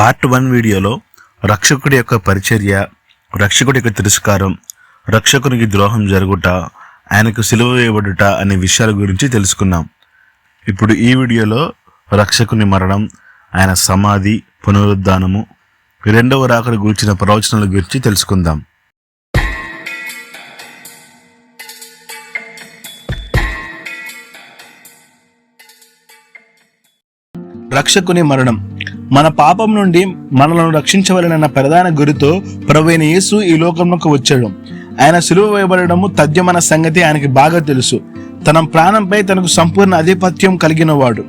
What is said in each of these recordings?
Part one వీడియోలో రక్షకుడి యొక్క పరిచర్య రక్షకుడి యొక్క తిరస్కారం రక్షకునికి ద్రోహం జరుగుట ఆయనకు సిలువ వేయబడుట అనే విషయాల గురించి తెలుసుకున్నాం. ఇప్పుడు ఈ వీడియోలో రక్షకుని మరణం ఆయన సమాధి పునరుద్ధానము రెండవ రాకడ గురించిన ప్రవచనాల గురించి తెలుసుకుందాం. రక్షకుని మరణం. మన పాపం నుండి మనలను రక్షించవలనన్న ప్రధాన గురితో ప్రవీణ యేసు ఈ లోకంలోకి వచ్చాడు. ఆయన సులువ వేయబడము తథ్యమన్న సంగతి ఆయనకి బాగా తెలుసు. తన ప్రాణంపై తనకు సంపూర్ణ ఆధిపత్యం కలిగిన వాడు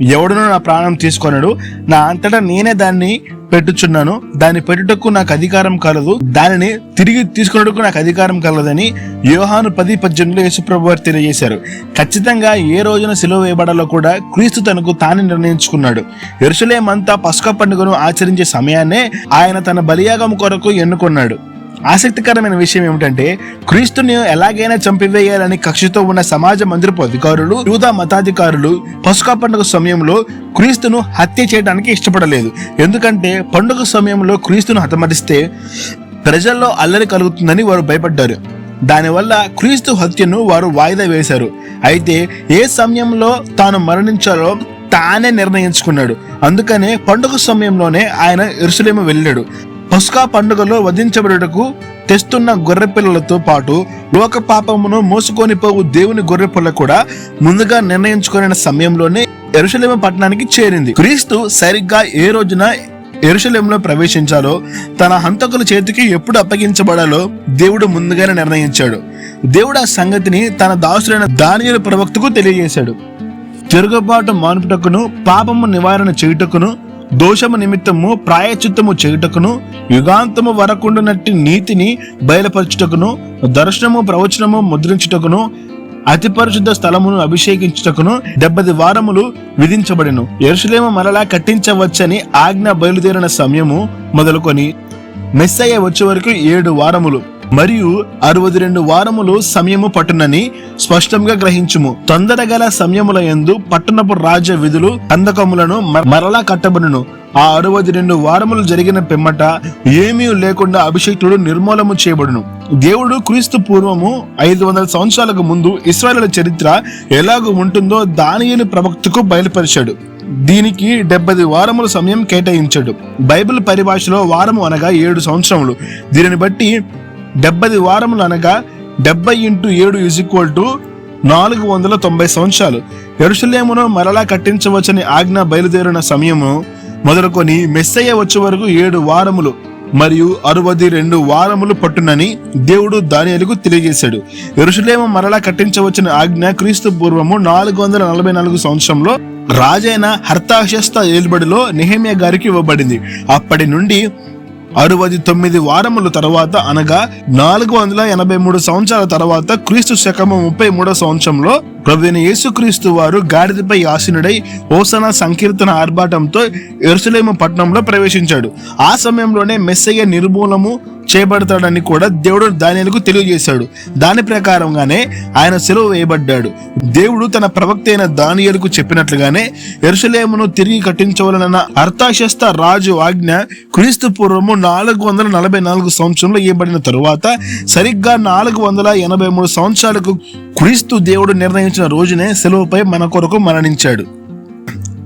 ఎవడునో నా ప్రాణం తీసుకొనడు. నా అంతటా నేనే దాన్ని పెట్టుచున్నాను. దాన్ని పెట్టుటకు నాకు అధికారం కలదు. దానిని తిరిగి తీసుకున్నట్టుకు నాకు అధికారం కలదని యోహాను పది పద్దెనిమిదిలో యేసుప్రభు వారు తెలియజేశారు. ఖచ్చితంగా ఏ రోజున సెలవు వేయబడాలో కూడా క్రీస్తు తనకు తాను నిర్ణయించుకున్నాడు. ఎరుసలేమంతా పసుక పండుగను ఆచరించే సమయాన్నే ఆయన తన బలియాగం కొరకు ఎన్నుకున్నాడు. ఆసక్తికరమైన విషయం ఏమిటంటే క్రీస్తుని ఎలాగైనా చంపివేయాలని కక్షతో ఉన్న సమాజ మందిరపు అధికారులు యూదా మతాధికారులు పసుక పండుగ సమయంలో క్రీస్తును హత్య చేయడానికి ఇష్టపడలేదు. ఎందుకంటే పండుగ సమయంలో క్రీస్తును హతమరిస్తే ప్రజల్లో అల్లరి కలుగుతుందని వారు భయపడ్డారు. దానివల్ల క్రీస్తు హత్యను వారు వాయిదా వేశారు. అయితే ఏ సమయంలో తాను మరణించాలో తానే నిర్ణయించుకున్నాడు. అందుకనే పండుగ సమయంలోనే ఆయన ఎరుసలేము వెళ్ళాడు. పసుకా పండుగలో వధించబడుటకు తెస్తున్న గొర్రె పిల్లలతో పాటు లోక పాపమును మోసుకొని పోవు దేవుని గొర్రె పిల్ల కూడా ముందుగా నిర్ణయించుకునే సమయంలోనే ఎరుషలేమ పట్టణానికి చేరింది. క్రీస్తు సరిగ్గా ఏ రోజున ఎరుసలేంలో ప్రవేశించాలో తన హంతకుల చేతికి ఎప్పుడు అప్పగించబడాలో దేవుడు ముందుగానే నిర్ణయించాడు. దేవుడు ఆ సంగతిని తన దాసులైన దానియుల ప్రవక్తకు తెలియజేశాడు. తిరుగుబాటు మానుపుటకును పాపము నివారణ చేయుటకును దోషము నిమిత్తము ప్రాయచిత్తము చేయుటకును యుగాంతము వరకుండునట్టి నీతిని బయలుపరచుటకును దర్శనము ప్రవచనము ముద్రించుటకును అతి పరిశుద్ధ స్థలమును అభిషేకించుటకును డెబ్బది వారములు విధించబడెను. ఎరుసలేము మరలా కట్టించవచ్చని ఆజ్ఞ బయలుదేరిన సమయము మొదలుకొని మెస్సయ్య వచ్చే వరకు ఏడు వారములు. మరియు అరవై రెండు వారములు సమయము పట్టునని స్పష్టంగా గ్రహించుము. తొందరగల సమయముల యందు పట్టణపు రాజ్య విధులు కందకములను మ- మరలా కట్టబడును. ఆ అరవై రెండు వారములు జరిగిన పిమ్మట ఏమీ లేకుండా అభిషేక్తుడు నిర్మూలము చేయబడును. దేవుడు క్రీస్తు పూర్వము ఐదు వందల సంవత్సరాలకు ముందు ఇస్రాయల చరిత్ర ఎలాగూ ఉంటుందో దానియుని ప్రవక్తకు బయలుపరిచాడు. దీనికి డెబ్బై వారముల సమయం కేటాయించాడు. బైబిల్ పరిభాషలో వారము అనగా ఏడు సంవత్సరములు. దీనిని బట్టి డెబ్బది వారములు అనగా డెబ్బై ఇంటూ ఏడు ఇజ్ ఈక్వల్ టు నాలుగు వందల తొంభై సంవత్సరాలు. ఎరుసలేమును మరలా కట్టించవచ్చని ఆజ్ఞ బయలుదేరిన సమయము మొదలుకొని మెస్సయ్య వచ్చే వరకు ఏడు వారములు మరియు అరవది రెండు వారములు పట్టునని దేవుడు దానియలకు తెలియజేశాడు. ఎరుసలేము మరలా కట్టించవచ్చిన ఆజ్ఞ క్రీస్తు పూర్వము నాలుగు వందల నలభై నాలుగు సంవత్సరంలో రాజైన హర్తాశస్త ఏలుబడిలో నెహమ్యా గారికి ఇవ్వబడింది. అప్పటి నుండి అరవది తొమ్మిది వారముల తర్వాత అనగా నాలుగు వందల ఎనభై మూడు సంవత్సరాల తర్వాత క్రీస్తు శకము ముప్పై మూడో సంవత్సరంలో ప్రవీణ యేసుక్రీస్తు వారు గాడిదపై ఆసీనుడై ఓసన సంకీర్తన ఆర్భాటంతో ఎరుసలేము పట్టణంలో ప్రవేశించాడు. ఆ సమయంలోనే మెస్సయ్య నిర్మూలము చేయబడతాడని కూడా దేవుడు దానిలకు తెలియజేశాడు. దాని ప్రకారంగానే ఆయన సెలవు వేయబడ్డాడు. దేవుడు తన ప్రవక్త అయిన దానియలకు చెప్పినట్లుగానే ఎరుసలేమును తిరిగి కట్టించవలనన్న అర్థాశస్త రాజు ఆజ్ఞ క్రీస్తు పూర్వము నాలుగు వందల నలభై నాలుగు సంవత్సరంలో ఇవ్వబడిన తరువాత సరిగ్గా నాలుగు వందల ఎనభై మూడు సంవత్సరాలకు క్రీస్తు దేవుడు నిర్ణయించిన రోజునే సెలవుపై మన కొరకు మరణించాడు.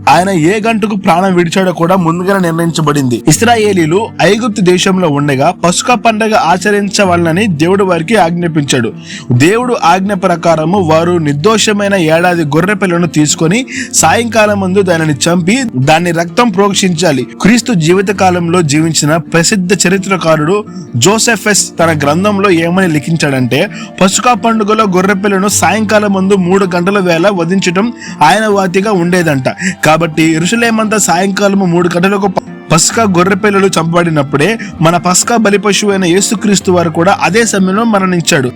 ఆయన ఏ గంటకు ప్రాణం విడిచాడో కూడా ముందుగానే నిర్ణయించబడింది. ఇస్రాయేలీలు ఐగుప్తు దేశంలో ఉండగా పసుక పండగ ఆచరించవాలని దేవుడు వారికి ఆజ్ఞాపించాడు. దేవుడు ఆజ్ఞ ప్రకారము వారు నిర్దోషమైన ఏడాది గొర్రె పిల్లను తీసుకొని సాయంకాలం ముందు దానిని చంపి దాన్ని రక్తం ప్రోక్షించాలి. క్రీస్తు జీవిత కాలంలో జీవించిన ప్రసిద్ధ చరిత్రకారుడు జోసెఫెస్ తన గ్రంథంలో ఏమని లిఖించాడంటే పసుక పండుగలో గొర్రె పిల్లను సాయంకాలం ముందు మూడు గంటల వేళ వధించడం ఆయన వాతిగా ఉండేదంట. కాబట్టి ఇరుషులేమంతా సాయంకాలం మూడు గంటలకు పసుకా పస్కా గొర్రె పిల్లలు చంపబడినప్పుడే మన పస్కా బలి పశువు అయిన యేసుక్రీస్తు వారు కూడా అదే సమయంలో మరణించాడు.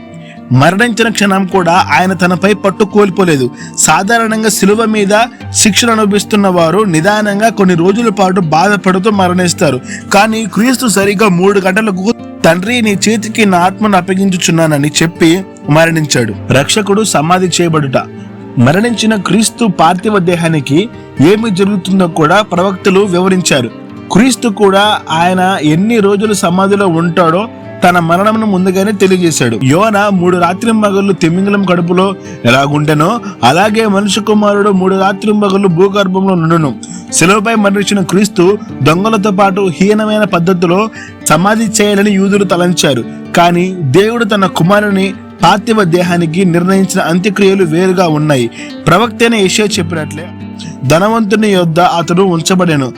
మరణించిన క్షణం కూడా ఆయన తనపై పట్టు కోల్పోలేదు. సాధారణంగా శిలువ మీద శిక్షణ అనుభవిస్తున్న వారు నిదానంగా కొన్ని రోజుల పాటు బాధపడుతూ మరణిస్తారు. కానీ క్రీస్తు సరిగా మూడు గంటలకు తండ్రి నీ చేతికి నా ఆత్మను అప్పగించుచున్నానని చెప్పి మరణించాడు. రక్షకుడు సమాధి చేయబడుట. మరణించిన క్రీస్తు పార్థివ దేహానికి ఏమి జరుగుతుందో కూడా ప్రవక్తలు వివరించారు. క్రీస్తు కూడా ఆయన ఎన్ని రోజులు సమాధిలో ఉంటాడో తన మరణంను ముందుగానే తెలియజేశాడు. యోన మూడు రాత్రి మగళ్ళు తిమింగలం కడుపులో ఎలాగుండెనో అలాగే మనుషు కుమారుడు మూడు రాత్రి మగళ్ళు భూగర్భంలో నుండును. సెలవుపై మరణించిన క్రీస్తు దొంగలతో పాటు హీనమైన పద్ధతిలో సమాధి చేయాలని యూదులు తలంచారు. కానీ దేవుడు తన కుమారుని పార్థివ దేహానికి నిర్ణయించిన అంత్యక్రియలు వేరుగా ఉన్నాయి. ప్రవక్తైన యశో చెప్పినట్లే ధనవంతుని యొద్ద అతడు ఉంచబడెను.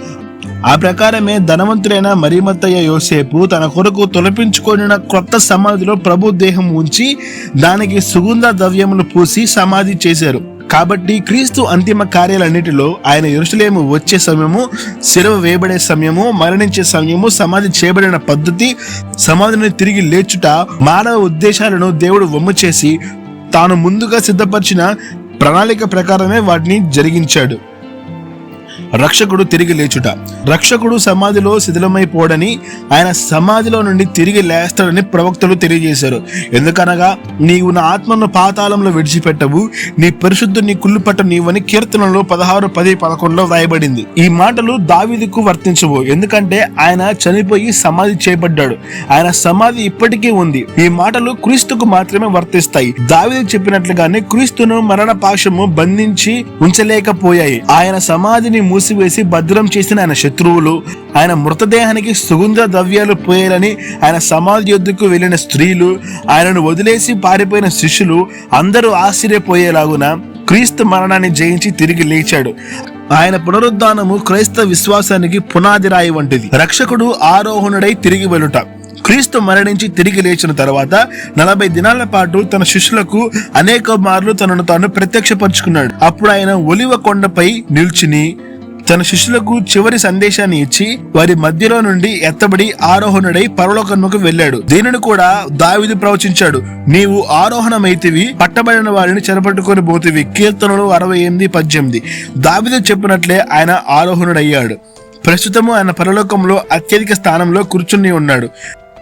ఆ ప్రకారమే ధనవంతుడైన మరిమత్తయ్య యోసేపు తన కొరకు తొలపించుకొనిన క్రొత్త సమాధిలో ప్రభు దేహం ఉంచి దానికి సుగంధ ద్రవ్యములు పూసి సమాధి చేశారు. కాబట్టి క్రీస్తు అంతిమ కార్యాలన్నిటిలో ఆయన ఎరుసలేము వచ్చే సమయము శిరవ వేయబడే సమయము మరణించే సమయము సమాధి చేయబడిన పద్ధతి సమాధిని తిరిగి లేచుట మానవ ఉద్దేశాలను దేవుడు వమ్ము చేసి తాను ముందుగా సిద్ధపరిచిన ప్రణాళిక ప్రకారమే వాటిని జరిగించాడు. రక్షకుడు తిరిగి లేచుట. రక్షకుడు సమాధిలో శిథిలమైపోడని ఆయన సమాధిలో నుండి తిరిగి లేస్తాడని ప్రవక్తలు తెలియజేశారు. ఎందుకనగా నీవు నా ఆత్మను పాతాళంలో విడిచిపెట్టవు నీ పరిశుద్ధుని కుళ్ళుపట్ట నీవని కీర్తనలో పదహారు పది పదకొండులో వ్రాయబడింది. ఈ మాటలు దావిదికు వర్తించవు ఎందుకంటే ఆయన చనిపోయి సమాధి చేయబడ్డాడు. ఆయన సమాధి ఇప్పటికీ ఉంది. ఈ మాటలు క్రీస్తుకు మాత్రమే వర్తిస్తాయి. దావీదు చెప్పినట్లుగానే క్రీస్తును మరణ పాశము బంధించి ఉంచలేకపోయాయి. ఆయన సమాధిని మూసివేసి భద్రం చేసిన ఆయన శత్రువులు ఆయన మృతదేహానికి సుగంధ ద్రవ్యాలు పోయాలని ఆయన సమాధి యొద్దకు వెళ్ళిన స్త్రీలు ఆయనను వదిలేసి పారిపోయిన శిష్యులు అందరూ ఆశ్చర్యపోయేలాగున క్రీస్తు మరణాన్ని జయించి తిరిగి లేచాడు. ఆయన పునరుద్ధానము క్రైస్తవ విశ్వాసానికి పునాది రాయి వంటిది. రక్షకుడు ఆరోహణుడై తిరిగి వెళ్ళుట. క్రీస్తు మరణించి తిరిగి లేచిన తర్వాత నలభై దినాల పాటు తన శిష్యులకు అనేక మార్లు తనను తాను ప్రత్యక్షపరుచుకున్నాడు. అప్పుడు ఆయన ఒలివ కొండపై నిల్చుని తన శిష్యులకు చివరి సందేశాన్ని ఇచ్చి వారి మధ్యలో నుండి ఎత్తబడి ఆరోహణుడై పరలోకముకు వెళ్ళాడు. దీనిని కూడా దావిది ప్రవచించాడు నీవు ఆరోహణమైతివి పట్టబడిన వారిని చెరపట్టుకొని పోతివి. కీర్తనలు అరవై ఎనిమిది పద్దెనిమిది. దావిది చెప్పినట్లే ఆయన ఆరోహణుడయ్యాడు. ప్రస్తుతము ఆయన పరలోకంలో అత్యధిక స్థానంలో కూర్చుని ఉన్నాడు.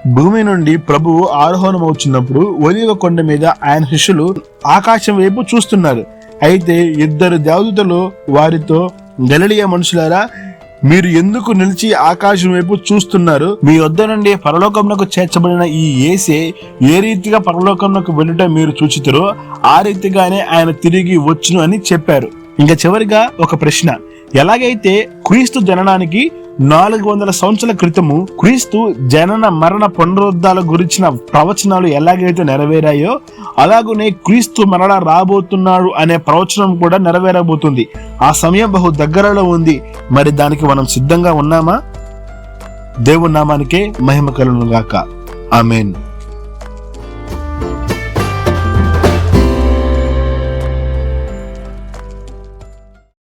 భూమి నుండి ప్రభువు ఆరోహణమవుతున్నప్పుడు ఒలివ కొండ మీద ఆయన శిష్యులు ఆకాశం వైపు చూస్తున్నారు. అయితే ఇద్దరు దేవదూతలు వారితో గలిలియ మనుషులారా మీరు ఎందుకు నిలిచి ఆకాశం వైపు చూస్తున్నారు? మీ వద్ద నుండి పరలోకమునకు చేర్చబడిన ఈ ఏసే ఏ రీతిగా పరలోకంలోకి వెళ్ళుట మీరు చూచితారో ఆ రీతిగానే ఆయన తిరిగి వచ్చును అని చెప్పారు. ఇంకా చివరిగా ఒక ప్రశ్న. ఎలాగైతే క్రీస్తు జననానికి నాలుగు వందల సంవత్సరాల క్రితము క్రీస్తు జనన మరణ పునరుద్ధాల గురించిన ప్రవచనాలు ఎలాగైతే నెరవేరాయో అలాగనే క్రీస్తు మరణ రాబోతున్నాడు అనే ప్రవచనం కూడా నెరవేరబోతుంది. ఆ సమయం బహు దగ్గరలో ఉంది. మరి దానికి మనం సిద్ధంగా ఉన్నామా? దేవుని నామానికే మహిమ కలుగును గాక ఆమెన్.